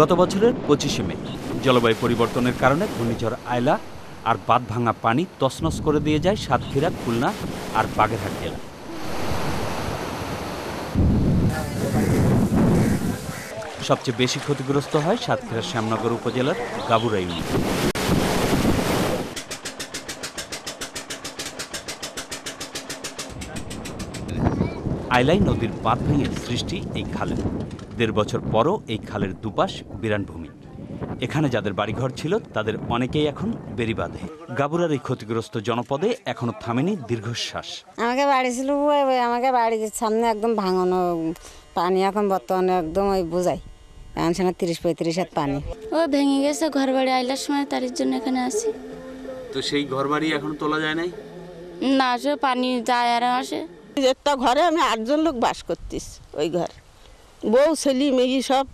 গত বছরের পঁচিশে মে, জলবায়ু পরিবর্তনের কারণে ঘূর্ণিঝড় আয়লা আর বাঁধ ভাঙা পানি তছনছ করে দিয়ে যায় সাতক্ষীরা, খুলনা আর বাগেরহাট জেলা। সবচেয়ে বেশি ক্ষতিগ্রস্ত হয় সাতক্ষীরা শ্যামনগর উপজেলার গাবুরা ইউনিয়ন। আইলাই নদীর বাঁধ ভেঙে সৃষ্টি এই খালের। দেড় বছর পরও এই খালের দুপাশ বিরান ভূমি এখানে যাদের বাড়িঘর ছিল তাদের অনেকেই এখন বেরি বাঁধে গাবুরার এই ক্ষতিগ্রস্ত জনপদে এখনও থামেনি দীর্ঘশ্বাস। আমাকে বাড়ি ছিল আমাকে বাড়ির সামনে একদম ভাঙানো পানি এখন বর্তমানে একদম ওই বোঝাই। এখন সেখানে তিরিশ পঁয়ত্রিশ হাত পানি। ও ভেঙে গেছে ঘর বাড়ি আইলার সময় তার জন্য এখানে আসি তো সেই ঘরবাড়ি এখন তোলা যায় নাই? না আসে পানি যায় আর আসে। একটা ঘরে আমি আটজন লোক বাস করতিস ওই ঘর। বউ ছেলি মেয়ে সব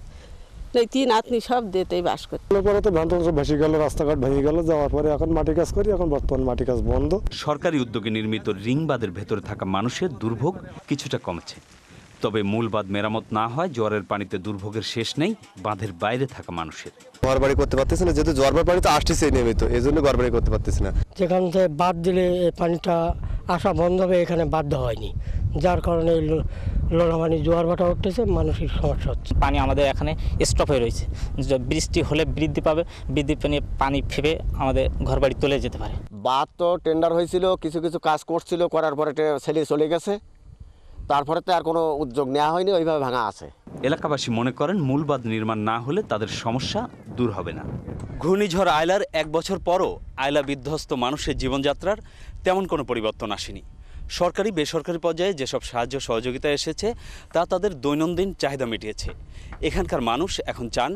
নাতি নাতনি সব দেতেই বাস করতে। পরে তো ভ্যান ভেসে গেল রাস্তাঘাট ভেঙে গেল যাওয়ার পরে এখন মাটি কাজ করি এখন বর্তমান মাটি কাজ বন্ধ। সরকারি উদ্যোগে নির্মিত রিং বাঁধের ভেতরে থাকা মানুষের দুর্ভোগ কিছুটা কমেছে। তবে মূল বাঁধ মেরামত না হয় জোয়ারের পানিতে দুর্ভোগের শেষ নেই বাঁধের বাইরে থাকা মানুষের। ঘর বাড়ি করতে পারতেছে না যেহেতু জ্বর পানি তো আসতেছে নিয়মিত এই জন্য ঘর বাড়ি করতে পারতেছি না। যেখান থেকে বাদ দিলে এই পানিটা আসা বন্ধ হবে এখানে বাধ্য হয়নি। যার কারণে এই লো- লোনামানি জোয়ার ভাটা উঠতেছে মানুষের সমস্যা হচ্ছে। পানি আমাদের এখানে স্টপ হয়ে রয়েছে। যে বৃষ্টি হলে বৃদ্ধি পাবে বৃদ্ধি পানি পানি ফেবে আমাদের ঘরবাড়ি তুলে যেতে পারে। বাদ তো টেন্ডার হয়েছিল কিছু কিছু কাজ করছিল করার পরে ছেলে চলে গেছে। তারপরে তো আর কোনো উদ্যোগ নেওয়া হয়নি ওইভাবে ভাঙা আছে। এলাকাবাসী মনে করেন মূল বাঁধ নির্মাণ না হলে তাদের সমস্যা দূর হবে না। ঘূর্ণিঝড় আয়লার এক বছর পরও আয়লা বিধ্বস্ত মানুষের জীবনযাত্রার তেমন কোনো পরিবর্তন আসেনি। সরকারি, বেসরকারি পর্যায়ে যেসব সাহায্য সহযোগিতা এসেছে, তা তাদের দৈনন্দিন চাহিদা মিটিয়েছে। এখানকার মানুষ এখন চান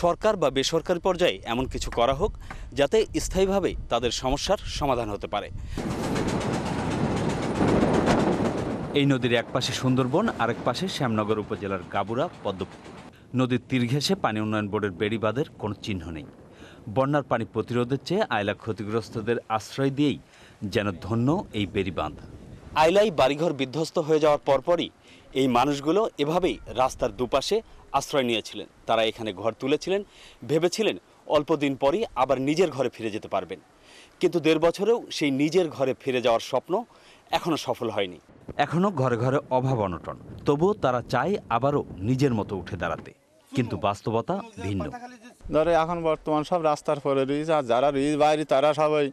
সরকার বা বেসরকারি পর্যায়ে এমন কিছু করা হোক, যাতে স্থায়ীভাবে তাদের সমস্যার সমাধান হতে পারে। এই নদীর এক পাশে সুন্দরবন, আরেক পাশে শ্যামনগর উপজেলার গাবুরা পদ্মপুকুর নদীর তীর পানি উন্নয়ন বোর্ডের বেড়িবাঁধের কোনো চিহ্ন নেই। বন্যার পানি প্রতিরোধের চেয়ে আয়লা ক্ষতিগ্রস্তদের আশ্রয় দিয়েই যেন ধন্য এই বেড়িবাঁধ আইলাই বাড়িঘর বিধ্বস্ত হয়ে যাওয়ার পরপরই এই মানুষগুলো এভাবেই রাস্তার দুপাশে আশ্রয় নিয়েছিলেন। তারা এখানে ঘর তুলেছিলেন ভেবেছিলেন অল্প দিন পরই আবার নিজের ঘরে ফিরে যেতে পারবেন। কিন্তু দেড় বছরেও সেই নিজের ঘরে ফিরে যাওয়ার স্বপ্ন এখনও সফল হয়নি। এখনও ঘরে ঘরে অভাব অনটন তবুও তারা চায় আবারও নিজের মতো উঠে দাঁড়াতে। কিন্তু বাস্তবতা ভিন্ন। ধরে এখন বর্তমান সব রাস্তার পরে রয়েছে আর যারা রয়েছে বাইরে তারা সবাই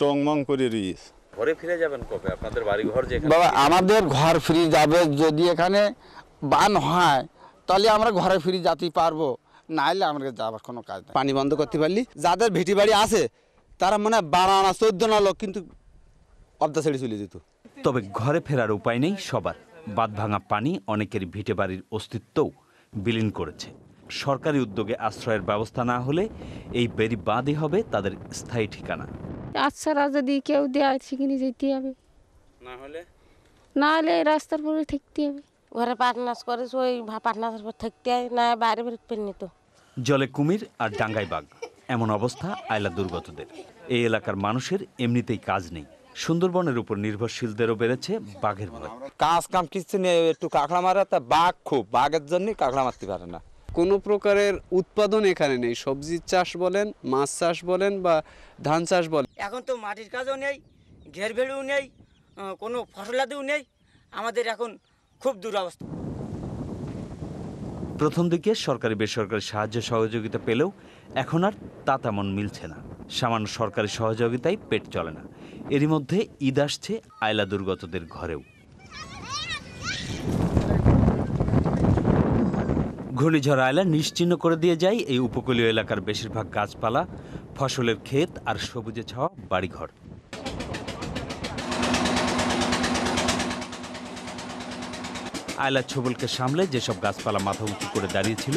টং মং করে রয়েছে ঘরে ফিরে যাবেন কবে? আপনাদের বাড়ি ঘর যে বাবা আমাদের ঘর ফ্রি যাবে যদি এখানে বান হয় তাহলে আমরা ঘরে ফিরে যেতে পারব। নাইলে আমাদের যাবার কোনো কাজ নেই। পানি বন্ধ করতে পারলি? যাদের ভিটি বাড়ি আছে তারা মনে হয় বারো আনা চোদ্দ না লোক কিন্তু অর্ধা ছেড়ে চলে যেত। তবে ঘরে ফেরার উপায় নেই সবার। বাদ ভাঙা পানি অনেকের ভিটে বাড়ির অস্তিত্বও বিলীন করেছে। সরকারি উদ্যোগে আশ্রয়ের ব্যবস্থা না হলে এই বেরি বাঁধই হবে তাদের স্থায়ী ঠিকানা। আচ্ছা যদি কেউ দেয় সেখানে যেতে হবে? না হলে? না হলে রাস্তার পরে থাকতে হবে। ঘরে পাটনাস করে ওই পাটনাসের পর থাকতে হয় না বাইরে বেরোতে পারিনি তো জলে কুমির আর ডাঙ্গাই বাঘ এমন অবস্থা আয়লা দুর্গতদের। এই এলাকার মানুষের এমনিতেই কাজ নেই। সুন্দরবনের উপর নির্ভরশীলদেরও বেড়েছে বাঘের ভয়। কাজ কাম কিছু নেই একটু কাঁকড়া মারা তা বাঘ খুব বাঘের জন্য কাঁকড়া মারতে পারে না। কোনো প্রকারের উৎপাদন এখানে নেই। সবজির চাষ বলেন মাছ চাষ বলেন বা ধান চাষ বলেন। এখন তো মাটির কাজও নেই ঘের ভেড়েও নেই কোনো ফসলাদিও নেই। আমাদের এখন খুব দুরবস্থা। প্রথম দিকে সরকারি বেসরকারি সাহায্য সহযোগিতা পেলেও এখন আর তা তেমন মিলছে না। সামান্য সরকারি সহযোগিতায় পেট চলে না। এরই মধ্যে ঈদ আসছে আয়লা দুর্গতদের ঘরেও। ঘূর্ণিঝড় আয়লা নিশ্চিহ্ন করে দিয়ে যায় এই উপকূলীয় এলাকার বেশিরভাগ গাছপালা, ফসলের ক্ষেত আর সবুজে ছাওয়া বাড়িঘর। আয়লা ছবলকে সামলে যেসব গাছপালা মাথা উঁচু করে দাঁড়িয়েছিল,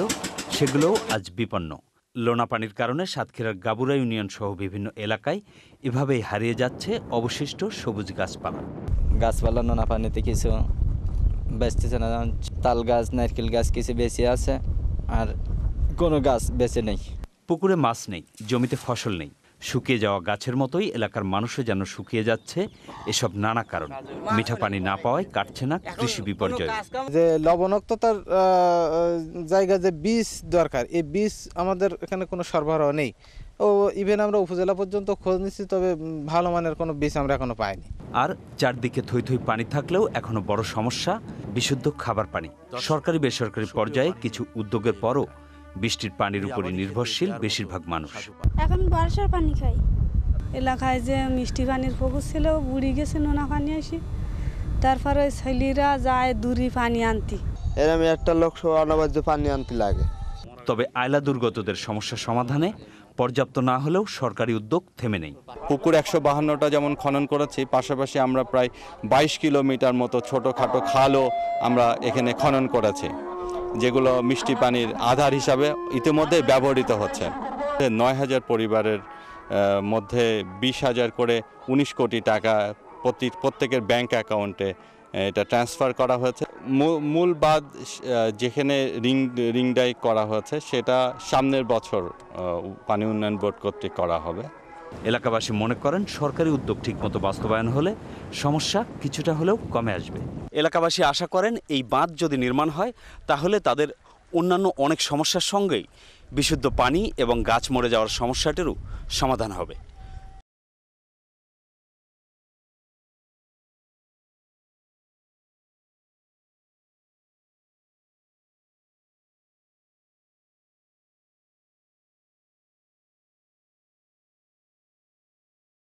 সেগুলোও আজ বিপন্ন। লোনা পানির কারণে সাতক্ষীরার গাবুরা ইউনিয়ন সহ বিভিন্ন এলাকায় এভাবেই হারিয়ে যাচ্ছে অবশিষ্ট সবুজ গাছপালা। গাছপালা নোনা পানিতে কিছু বেচতেছে না যেমন তাল গাছ নারকেল গাছ কিছু বেশি আছে আর কোনো গাছ বেঁচে নেই। পুকুরে মাছ নেই জমিতে ফসল নেই। শুকিয়ে যাওয়া গাছের মতোই এলাকার মানুষও যেন শুকিয়ে যাচ্ছে এসব নানা কারণ। মিঠা পানি না পাওয়ায় কাটছে না কৃষি বিপর্যয়। যে লবণাক্ততার জায়গা যে বীজ দরকার এই বীজ আমাদের এখানে কোনো সরবরাহ নেই। ও ইভেন আমরা উপজেলা পর্যন্ত খোঁজ নিচ্ছি তবে ভালো মানের কোনো বীজ আমরা এখনও পাইনি। আর চারদিকে থই থই পানি থাকলেও এখনও বড় সমস্যা বিশুদ্ধ খাবার পানি। সরকারি বেসরকারি পর্যায়ে কিছু উদ্যোগের পরও বৃষ্টির পানির উপরই নির্ভরশীল বেশিরভাগ মানুষ। এখন বর্ষার পানি খাই। এলাকায় যে মিষ্টি পানির পুকুর ছিল বুড়ি গেছে নোনা পানি আসি। তারপরে ওই ছেলেরা যায় দূরি পানি আনতি। এরম একটা লোক অনাবাজ্য পানি আনতে লাগে। তবে আয়লা দুর্গতদের সমস্যা সমাধানে পর্যাপ্ত না হলেও সরকারি উদ্যোগ থেমে নেই। পুকুর একশো বাহান্নটা যেমন খনন করেছি, পাশাপাশি আমরা প্রায় বাইশ কিলোমিটার মতো ছোটোখাটো খালও আমরা এখানে খনন করেছি, যেগুলো মিষ্টি পানির আধার হিসাবে ইতিমধ্যে ব্যবহৃত হচ্ছে। নয় হাজার পরিবারের মধ্যে বিশ হাজার করে উনিশ কোটি টাকা প্রতি প্রত্যেকের ব্যাংক অ্যাকাউন্টে এটা ট্রান্সফার করা হয়েছে। মূল বাদ যেখানে রিং রিং ডাই করা হয়েছে সেটা সামনের বছর পানি উন্নয়ন বোর্ড কর্তৃক করা হবে। এলাকাবাসী মনে করেন সরকারি উদ্যোগ ঠিকমতো বাস্তবায়ন হলে সমস্যা কিছুটা হলেও কমে আসবে। এলাকাবাসী আশা করেন এই বাঁধ যদি নির্মাণ হয় তাহলে তাদের অন্যান্য অনেক সমস্যার সঙ্গেই বিশুদ্ধ পানি এবং গাছ মরে যাওয়ার সমস্যাটিরও সমাধান হবে।